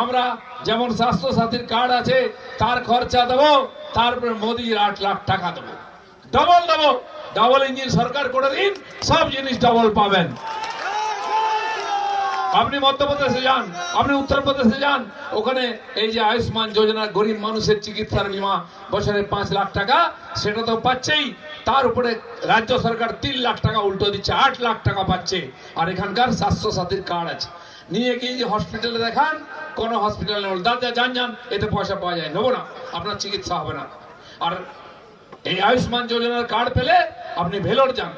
আমরা যেমন স্বাস্থ্য সাথীর কার্ড আছে, তার খরচা দেবো, তারপরে মোদির আট লাখ টাকা দেবো। ডবল দেবো। ডবল ইঞ্জিন সরকার করে দিন, সব জিনিস ডবল পাবেন। আপনি মধ্যপ্রদেশে যান, আপনি উত্তরপ্রদেশে যান, ওখানে এই যে আয়ুষ্মান যোজনা গরিব মানুষের চিকিৎসার বিমা, বছরে পাঁচ লাখ টাকা, সেটা তো পাচ্ছেই। তার উপরে রাজ্য সরকার তিন লাখ টাকা উল্টো দিচ্ছে, আট লাখ টাকা পাচ্ছে। আর এখানকার স্বাস্থ্য সাথীর কার্ড আছে। নিয়ে গিয়ে যে হসপিটালে দেখান কোনো হসপিটালে দাদা যান যান, এতে পয়সা পাওয়া যায়। নেব না, আপনার চিকিৎসা হবে না। আর এই আয়ুষ্মান যোজনার কার্ড পেলে আপনি ভেলোর যান,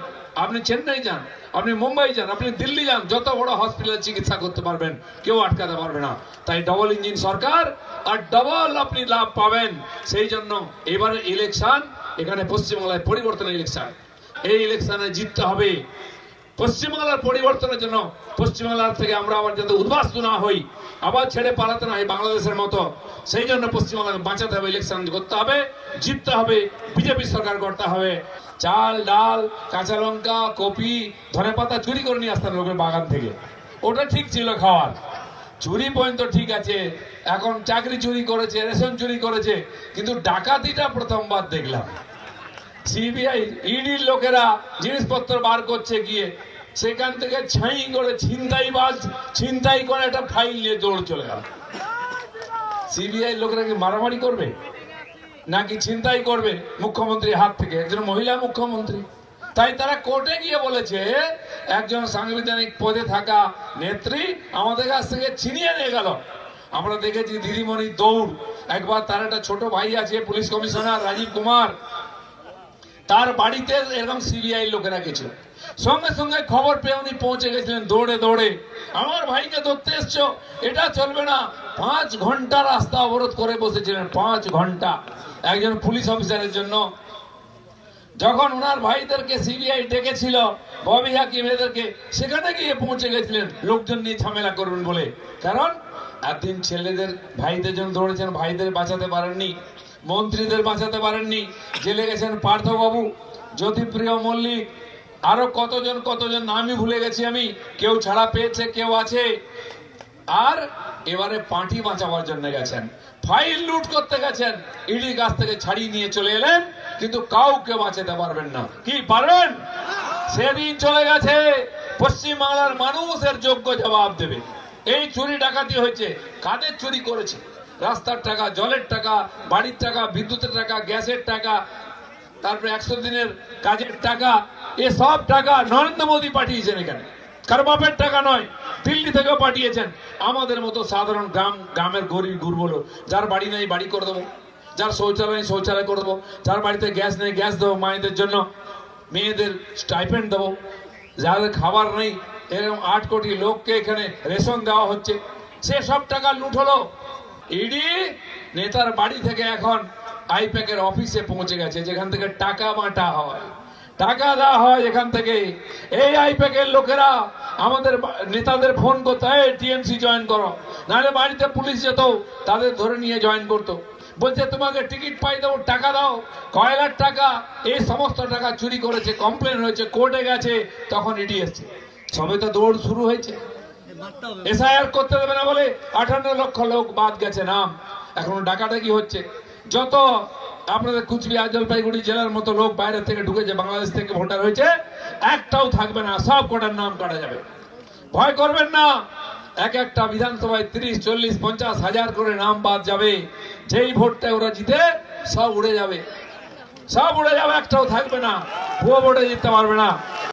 আপনি চেন্নাই যান, আপনি মুম্বাই যান, আপনি দিল্লি যান, যত বড় হসপিটালে চিকিৎসা করতে পারবেন, কেউ আটকাতে পারবে না। তাই ডবল ইঞ্জিন সরকার আর ডবল আপনি লাভ পাবেন। সেই জন্য এবারে ইলেকশন এখানে পশ্চিমবাংলায় পরিবর্তনের ইলেকশন এই ইলেকশনে জিততে হবে। পশ্চিমবাংলার পরিবর্তনের জন্য পশ্চিমবাংলার থেকে আমরা আবার যাতে উদ্বাস্ত না হই, আবার ছেড়ে পালাতে না হয় বাংলাদেশের মতো, সেই জন্য পশ্চিমবাংলাকে বাঁচাতে হবে ইলেকশন করতে হবে, জিততে হবে, বিজেপি সরকার করতে হবে। চাল, ডাল, কাঁচা লঙ্কা, কপি, ধনে পাতা চুরি করে নিয়ে আসতেন লোকের বাগান থেকে। ওটা ঠিক ছিল খাওয়ার। চুরি পর্যন্ত ঠিক আছে, এখন চাকরি চুরি করেছে, রেশন চুরি করেছে, কিন্তু ডাকাতিটা প্রথমবার দেখলাম। সিবিআই ইডির লোকেরা জিনিসপত্র বার করছে গিয়ে, সেখান থেকে ছাই করে ছিনতাই বাজ ছিনতাই করে একটা ফাইল নিয়ে দৌড় চলে গেল। সিবিআই লোকেরা কি মারামারি করবে? নাকি ছিনতাই করবে মুখ্যমন্ত্রীর হাত থেকে? একজন মহিলা মুখ্যমন্ত্রী। তাই তারা কোর্টে গিয়ে বলেছে, একজন সাংবিধানিক পদে থাকা নেত্রী আমাদের কাছ থেকে ছিনিয়ে নিয়ে গেল। আমরা দেখেছি দিদিমণি দৌড়। একবার তার একটা ছোট ভাই আছে, পুলিশ কমিশনার রাজীব কুমার। তার বাড়িতে এরকম সিবিআই লোকেরা গেছিল। সঙ্গে সঙ্গে খবর পেয়ে উনি পৌঁছে গেছিলেন দৌড়ে দৌড়ে। আমার ভাইকে ধরতে এসছো, এটা চলবে না। পাঁচ ঘণ্টা রাস্তা অবরোধ করে বসেছিলেন, পাঁচ ঘণ্টা। একজন পুলিশ অফিসারের জন্য। যখন ওনার ভাইদেরকে সিবিআই ডেকেছিল, ববি হাকিম এদেরকে, সেখানে গিয়ে পৌঁছে গেছিলেন। লোকজন নিয়ে ঝামেলা করবেন বলে। কারণ এতদিন ছেলেদের, ভাইদের জন্য দৌড়েছেন, ভাইদের বাঁচাতে পারেননি। মন্ত্রীদের বাঁচাতে পারেননি। জেলে গেছেন পার্থবাবু, জ্যোতিপ্রিয় মল্লিক। আরও কতজন কতজন নামই ভুলে গেছি আমি। কেউ ছাড়া পেয়েছে, কেউ আছে। আর এবারে পার্টি বাঁচাবার জন্য গেছেন। ফাইল লুট করতে গেছেন। ইডি কাছ থেকে ছাড়িয়ে নিয়ে চলে এলেন, কিন্তু কাউকে বাঁচাতে পারবেন না। কি, পারবেন? সেদিন চলে গেছে। পশ্চিম বাংলার মানুষের যোগ্য জবাব দেবে। এই চুরি ডাকাতি হয়েছে। কাদের চুরি করেছে? রাস্তার টাকা, জলের টাকা, বাড়ির টাকা, বিদ্যুতের টাকা, গ্যাসের টাকা, তারপরে একশো দিনের কাজের টাকা এসব টাকা নরেন্দ্র মোদী পাঠিয়েছেন এখানে। কারও বাপের টাকা নয়, দিল্লি থেকেও পাঠিয়েছেন। আমাদের মতো সাধারণ গ্রাম, গ্রামের গরিব গুরবলো যার বাড়ি নেই, বাড়ি করে দেবো। যার শৌচালয় নেই, শৌচালয় করে দেবো। যার বাড়িতে গ্যাস নেই, গ্যাস দেবো মায়েদের জন্য। মেয়েদের স্টাইপেন্ড দেবো। যাদের খাবার নেই, এরকম আট কোটি লোককে এখানে রেশন দেওয়া হচ্ছে। সে সব টাকা লুট হলো। ইডি নেতার বাড়ি থেকে এখন আইপ্যাকের অফিসে পৌঁছে গেছে, যেখান থেকে টাকা বাঁটা হয়। টাকা দেওয়া হয় এখান থেকে এই আইপ্যাকের লোকেরা আমাদের নেতাদের ফোন করতো, এই টিএমসি জয়েন করো, নাহলে বাড়িতে পুলিশ যেত, তাদের ধরে নিয়ে জয়েন করতো। বলছে, তোমাকে টিকিট পাই দেবো, টাকা দাও। কয়লার টাকা, এই সমস্ত টাকা চুরি করেছে, কমপ্লেন হয়েছে, কোর্টে গেছে, তখন ইডি এসছে। সবে তো দৌড় শুরু হয়েছে। এসআইআর করতে দেবে না বলে আঠান্ন লক্ষ লোক বাদ গেছে নাম। এখনও ডাকাডাকি হচ্ছে। যত আপনাদের কুচবিহার, জলপাইগুড়ি জেলার মতো লোক বাইরে থেকে ঢুকেছে, বাংলাদেশ থেকে ভোটার হয়েছে, একটাও থাকবে না, সব কটার নাম কাটা যাবে। ভয় করবেন না, এক একটা বিধানসভায় তিরিশ, চল্লিশ, পঞ্চাশ হাজার করে নাম বাদ যাবে। যেই ভোটটা ওরা জিতে, সব উড়ে যাবে। সব উড়ে যাবে, একটাও থাকবে না। ভুয়ো ভোটে জিততে পারবে না।